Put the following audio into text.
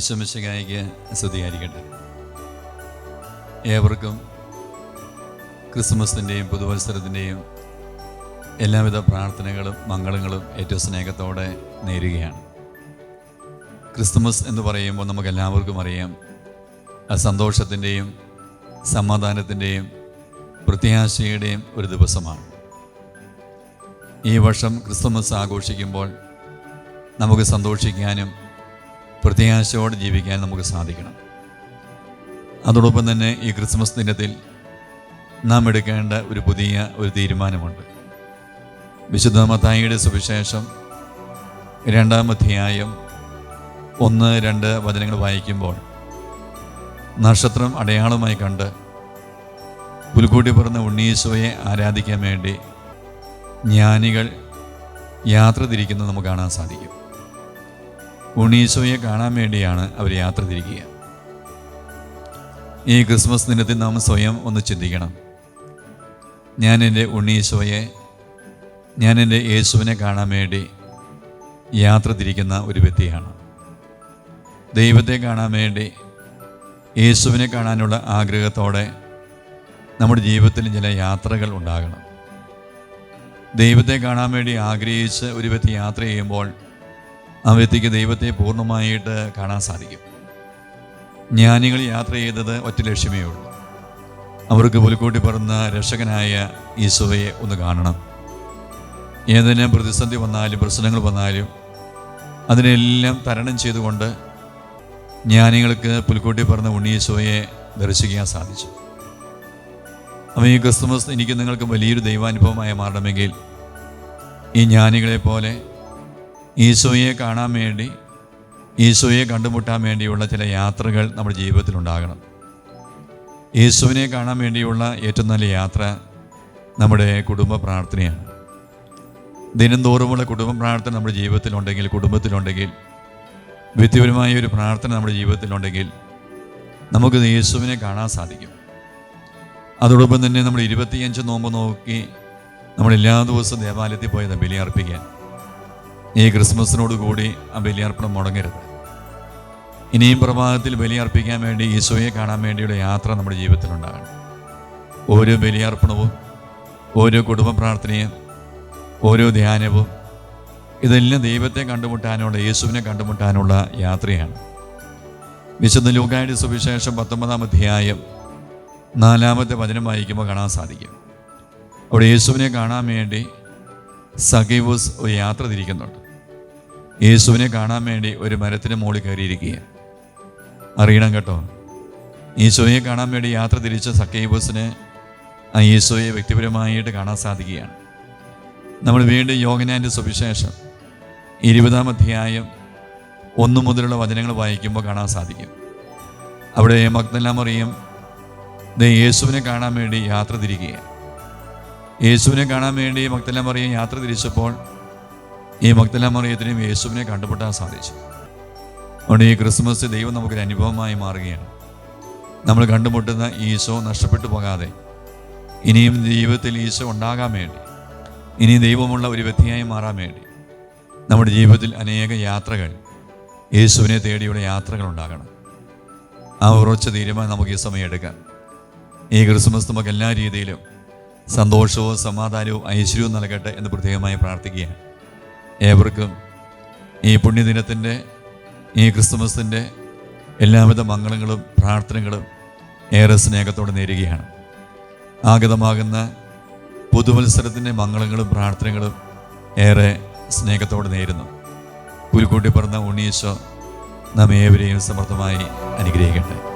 ഈശ്വമിശകായിക്ക് സ്തുതിയായിരിക്കട്ടെ. ഏവർക്കും ക്രിസ്മസിന്റെയും പുതുവത്സരത്തിന്റെയും എല്ലാവിധ പ്രാർത്ഥനകളും മംഗളങ്ങളും ഏറ്റവും സ്നേഹത്തോടെ നേരുകയാണ്. ക്രിസ്മസ് എന്ന് പറയുമ്പോൾ നമുക്ക് എല്ലാവർക്കും അറിയാം സന്തോഷത്തിന്റെയും സമാധാനത്തിന്റെയും പ്രത്യാശയുടെയും ഒരു ദിവസമാണ്. ഈ വർഷം ക്രിസ്തുമസ് ആഘോഷിക്കുമ്പോൾ നമുക്ക് സന്തോഷിക്കാനും പ്രത്യാശയോടെ ജീവിക്കാൻ നമുക്ക് സാധിക്കണം. അതോടൊപ്പം തന്നെ ഈ ക്രിസ്മസ് ദിനത്തിൽ നാം എടുക്കേണ്ട ഒരു പുതിയ ഒരു തീരുമാനമുണ്ട്. വിശുദ്ധ മത്തായിയുടെ സുവിശേഷം രണ്ടാം അധ്യായം ഒന്ന് രണ്ട് വചനങ്ങൾ വായിക്കുമ്പോൾ നക്ഷത്രം അടയാളമായി കണ്ട് പുൽക്കൂട്ടി പറഞ്ഞ ഉണ്ണീശോയെ ആരാധിക്കാൻ വേണ്ടി ജ്ഞാനികൾ യാത്ര തിരിക്കുന്നത് നമുക്ക് കാണാൻ സാധിക്കും. ഉണ്ണീശോയെ കാണാൻ വേണ്ടിയാണ് അവർ യാത്ര തിരിക്കുക. ഈ ക്രിസ്മസ് ദിനത്തിൽ നാം സ്വയം ഒന്ന് ചിന്തിക്കണം. ഞാൻ എന്റെ ഉണ്ണീശോയെ ഞാൻ എന്റെ യേശുവിനെ കാണാൻ വേണ്ടി യാത്ര തിരിക്കുന്ന ഒരു വ്യക്തിയാണ്. ദൈവത്തെ കാണാൻ വേണ്ടി യേശുവിനെ കാണാനുള്ള ആഗ്രഹത്തോടെ നമ്മുടെ ജീവിതത്തിൽ ചില യാത്രകൾ ഉണ്ടാകണം. ദൈവത്തെ കാണാൻ വേണ്ടി ആഗ്രഹിച്ച് ഒരു വ്യക്തി യാത്ര ചെയ്യുമ്പോൾ ആ വ്യക്തിക്ക് ദൈവത്തെ പൂർണമായിട്ട് കാണാൻ സാധിക്കും. ജ്ഞാനികൾ യാത്ര ചെയ്തത് ഒറ്റ ലക്ഷ്യമേ ഉള്ളൂ. അവർക്ക് പുലിക്കൂട്ടി പറന്ന രക്ഷകനായ ഈശോയെ ഒന്ന് കാണണം. ഏതെല്ലാം പ്രതിസന്ധി വന്നാലും പ്രശ്നങ്ങൾ വന്നാലും അതിനെല്ലാം തരണം ചെയ്തുകൊണ്ട് ജ്ഞാനികൾക്ക് പുലിക്കൂട്ടി പറഞ്ഞ ഉണ്ണീശോയെ ദർശിക്കാൻ സാധിച്ചു. അപ്പോൾ ഈ ക്രിസ്തുമസ് എനിക്ക് നിങ്ങൾക്ക് വലിയൊരു ദൈവാനുഭവമായി മാറണമെങ്കിൽ ഈ ജ്ഞാനികളെ പോലെ ഈശോയെ കാണാൻ വേണ്ടി ഈശോയെ കണ്ടുമുട്ടാൻ വേണ്ടിയുള്ള ചില യാത്രകൾ നമ്മുടെ ജീവിതത്തിൽ ഉണ്ടാകണം. യേശുവിനെ കാണാൻ വേണ്ടിയുള്ള ഏറ്റവും നല്ല യാത്ര നമ്മുടെ കുടുംബ പ്രാർത്ഥനയാണ്. ദിനംതോറുമുള്ള കുടുംബ പ്രാർത്ഥന നമ്മുടെ ജീവിതത്തിലുണ്ടെങ്കിൽ കുടുംബത്തിലുണ്ടെങ്കിൽ വ്യക്തിപരമായ ഒരു പ്രാർത്ഥന നമ്മുടെ ജീവിതത്തിലുണ്ടെങ്കിൽ നമുക്ക് യേശുവിനെ കാണാൻ സാധിക്കും. അതോടൊപ്പം തന്നെ നമ്മൾ ഇരുപത്തിയഞ്ച് നോമ്പ് നോക്കി നമ്മൾ എല്ലാ ദിവസവും ദേവാലയത്തിൽ പോയത് ബലിയർപ്പിക്കാൻ ഈ ക്രിസ്മസിനോട് കൂടി ആ ബലിയർപ്പണം മുടങ്ങരുത്. ഇനിയും പ്രഭാതത്തിൽ ബലിയർപ്പിക്കാൻ വേണ്ടി ഈശോയെ കാണാൻ വേണ്ടിയുള്ള യാത്ര നമ്മുടെ ജീവിതത്തിലുണ്ടാകണം. ഓരോ ബലിയർപ്പണവും ഓരോ കുടുംബ പ്രാർത്ഥനയും ഓരോ ധ്യാനവും ഇതെല്ലാം ദൈവത്തെ കണ്ടുമുട്ടാനുള്ള യേശുവിനെ കണ്ടുമുട്ടാനുള്ള യാത്രയാണ്. വിശുദ്ധ ലൂക്കായുടെ സുവിശേഷം പത്തൊമ്പതാം അധ്യായം നാലാമത്തെ വചനം വായിക്കുമ്പോൾ കാണാൻ സാധിക്കും. അവിടെ യേശുവിനെ കാണാൻ വേണ്ടി സഖീവൂസ് ഒരു യാത്ര തിരിക്കുന്നുണ്ട്. യേശുവിനെ കാണാൻ വേണ്ടി ഒരു മരത്തിന് മുകളിൽ കയറിയിരിക്കുക അറിയണം കേട്ടോ. യേശുവിനെ കാണാൻ വേണ്ടി യാത്ര തിരിച്ച സക്കൈബൂസിന് ആ യേശുവയെ വ്യക്തിപരമായിട്ട് കാണാൻ സാധിക്കുകയാണ്. നമ്മൾ വീണ്ടും യോഗനാന്റെ സുവിശേഷം ഇരുപതാം അധ്യായം ഒന്നു മുതലുള്ള വചനങ്ങൾ വായിക്കുമ്പോൾ കാണാൻ സാധിക്കും. അവിടെ ദേ യേശുവിനെ കാണാൻ വേണ്ടി യാത്ര തിരിക്കുകയാണ്. യേശുവിനെ കാണാൻ വേണ്ടി മഗ്ദലാമറിയം യാത്ര തിരിച്ചപ്പോൾ ഈ മഗ്ദലാമറിയത്തിനും യേശുവിനെ കണ്ടുമുട്ടാൻ സാധിച്ചു. അതുകൊണ്ട് ഈ ക്രിസ്മസ് ദൈവം നമുക്കൊരു അനുഭവമായി മാറുകയാണ്. നമ്മൾ കണ്ടുമുട്ടുന്ന ഈശോ നഷ്ടപ്പെട്ടു പോകാതെ ഇനിയും ജീവിതത്തിൽ ഈശോ ഉണ്ടാകാൻ വേണ്ടി ഇനി ദൈവമുള്ള ഒരു വ്യക്തിയായി മാറാൻ വേണ്ടി നമ്മുടെ ജീവിതത്തിൽ അനേക യാത്രകൾ യേശുവിനെ തേടിയുള്ള യാത്രകൾ ഉണ്ടാകണം. ആ ഉറച്ച തീരുമാനം നമുക്ക് ഈ സമയം എടുക്കാം. ഈ ക്രിസ്മസ് നമുക്ക് എല്ലാ രീതിയിലും സന്തോഷവും സമാധാനവും ഐശ്വര്യവും നൽകട്ടെ എന്ന് പ്രത്യേകമായി പ്രാർത്ഥിക്കുകയാണ്. ഏവർക്കും ഈ പുണ്യദിനത്തിന്റെ ഈ ക്രിസ്തുമസിന്റെ എല്ലാവിധ മംഗളങ്ങളും പ്രാർത്ഥനകളും ഏറെ സ്നേഹത്തോടെ നേരുകയാണ്. ആഗതമാകുന്ന പുതുവത്സരത്തിന്റെ മംഗളങ്ങളും പ്രാർത്ഥനകളും ഏറെ സ്നേഹത്തോടെ നേരുന്നു. പുൽക്കൂട്ടി പറഞ്ഞ ഉണ്ണീശോ നാം ഏവരെയും സമർത്ഥമായി അനുഗ്രഹിക്കട്ടെ.